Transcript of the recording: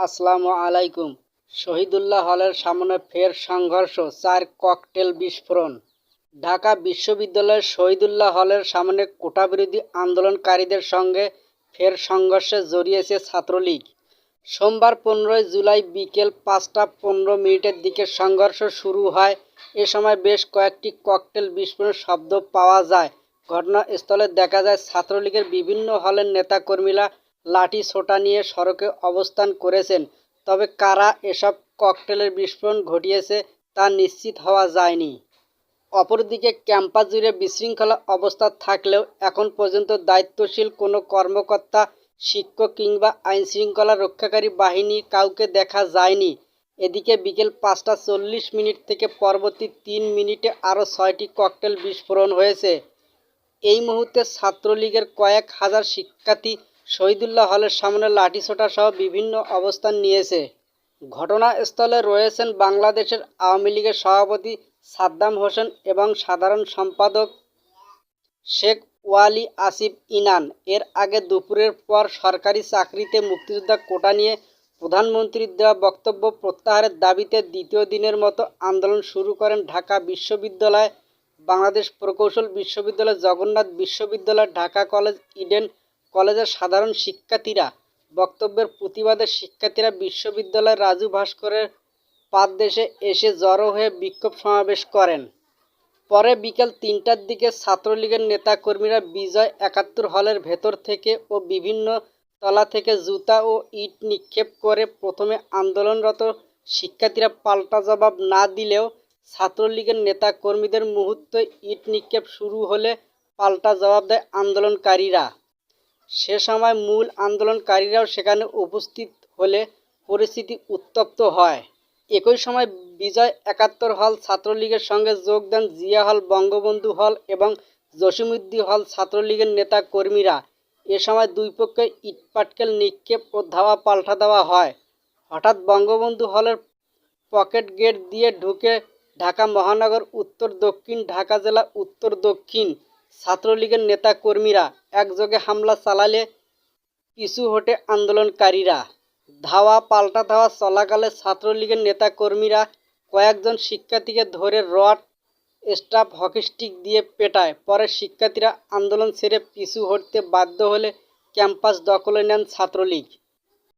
আসসালামু আলাইকুম। শহীদুল্লাহ হলের সামনে ফের সংঘর্ষ, চার ককটেল বিস্ফোরণ। ঢাকা বিশ্ববিদ্যালয়ের শহীদুল্লাহ হলের সামনে কোটাবিরোধী আন্দোলনকারীদের সঙ্গে ফের সংঘর্ষে জড়িয়েছে ছাত্রলীগ। সোমবার পনেরোই জুলাই বিকেল পাঁচটা পনেরো মিনিটের দিকে সংঘর্ষ শুরু হয়। এ সময় বেশ কয়েকটি ককটেল বিস্ফোরণের শব্দ পাওয়া যায়। ঘটনাস্থলে দেখা যায় ছাত্রলীগের বিভিন্ন হলের নেতাকর্মীরা লাঠি সোটা নিয়ে সড়কে অবস্থান করেছেন। তবে কারা এসব ককটেলের বিস্ফোরণ ঘটিয়েছে তা নিশ্চিত হওয়া যায়নি। অপরদিকে ক্যাম্পাস জুড়ে বিশৃঙ্খলা অবস্থা থাকলেও এখন পর্যন্ত দায়িত্বশীল কোনো কর্মকর্তা, শিক্ষক কিংবা আইনশৃঙ্খলা রক্ষাকারী বাহিনী কাউকে দেখা যায়নি। এদিকে বিকেল পাঁচটা চল্লিশ মিনিট থেকে পরবর্তী তিন মিনিটে আরও ছয়টি ককটেল বিস্ফোরণ হয়েছে। এই মুহূর্তে ছাত্রলীগের কয়েক হাজার শিক্ষার্থী শহীদুল্লাহ হলের সামনে লাঠিসোঁটা সহ বিভিন্ন অবস্থান নিয়েছে। ঘটনাস্থলে রয়েছেন বাংলাদেশের আওয়ামী লীগের সভাপতি সাদ্দাম হোসেন এবং সাধারণ সম্পাদক শেখ ওয়ালি আসিফ ইনান। এর আগে দুপুরের পর সরকারি চাকরিতে মুক্তিযোদ্ধা কোটা নিয়ে প্রধানমন্ত্রীর দেওয়া বক্তব্য প্রত্যাহারের দাবিতে দ্বিতীয় দিনের মতো আন্দোলন শুরু করেন ঢাকা বিশ্ববিদ্যালয়, বাংলাদেশ প্রকৌশল বিশ্ববিদ্যালয়, জগন্নাথ বিশ্ববিদ্যালয়, ঢাকা কলেজ, ইডেন কলেজের সাধারণ শিক্ষার্থীরা বক্তব্যের প্রতিবাদে শিক্ষার্থীরা বিশ্ববিদ্যালয়ের রাজু ভাস্করের পাদদেশে এসে জড়ো হয়ে বিক্ষোভ সমাবেশ করেন। পরে বিকেল তিনটার দিকে ছাত্রলীগের নেতাকর্মীরা বিজয় একাত্তর হলের ভেতর থেকে ও বিভিন্ন তলা থেকে জুতা ও ইট নিক্ষেপ করে প্রথমে আন্দোলনরত শিক্ষার্থীরা পাল্টা জবাব না দিলেও ছাত্রলীগের নেতাকর্মীদের মুহূর্তে ইট নিক্ষেপ শুরু হলে পাল্টা জবাব দেয় আন্দোলনকারীরা। সে সময় মূল আন্দোলনকারীরাও সেখানে উপস্থিত হলে পরিস্থিতি উত্তপ্ত হয়। একই সময় বিজয় একাত্তর হল ছাত্রলীগের সঙ্গে যোগ দেন জিয়া হল, বঙ্গবন্ধু হল এবং জসিমুদ্দি হল ছাত্রলীগের নেতা কর্মীরা এ সময় দুই পক্ষে ইটপাটকেল নিক্ষেপ ও ধাওয়া পাল্টা দেওয়া হয়। হঠাৎ বঙ্গবন্ধু হলের পকেট গেট দিয়ে ঢুকে ঢাকা মহানগর, উত্তর দক্ষিণ, ঢাকা জেলা, উত্তর দক্ষিণ ছাত্রলীগের নেতা কর্মীরা একযোগে হামলা চালালে পিছু হটে আন্দোলনকারীরা। ধাওয়া পাল্টা ধাওয়া চলাকালে ছাত্রলীগের নেতাকর্মীরা কয়েকজন শিক্ষার্থীকে ধরে রড, স্টাফ হকিস্টিক দিয়ে পেটায়। পরে শিক্ষার্থীরা আন্দোলন ছেড়ে পিছু হটতে বাধ্য হলে ক্যাম্পাস দখলে নেন ছাত্রলীগ।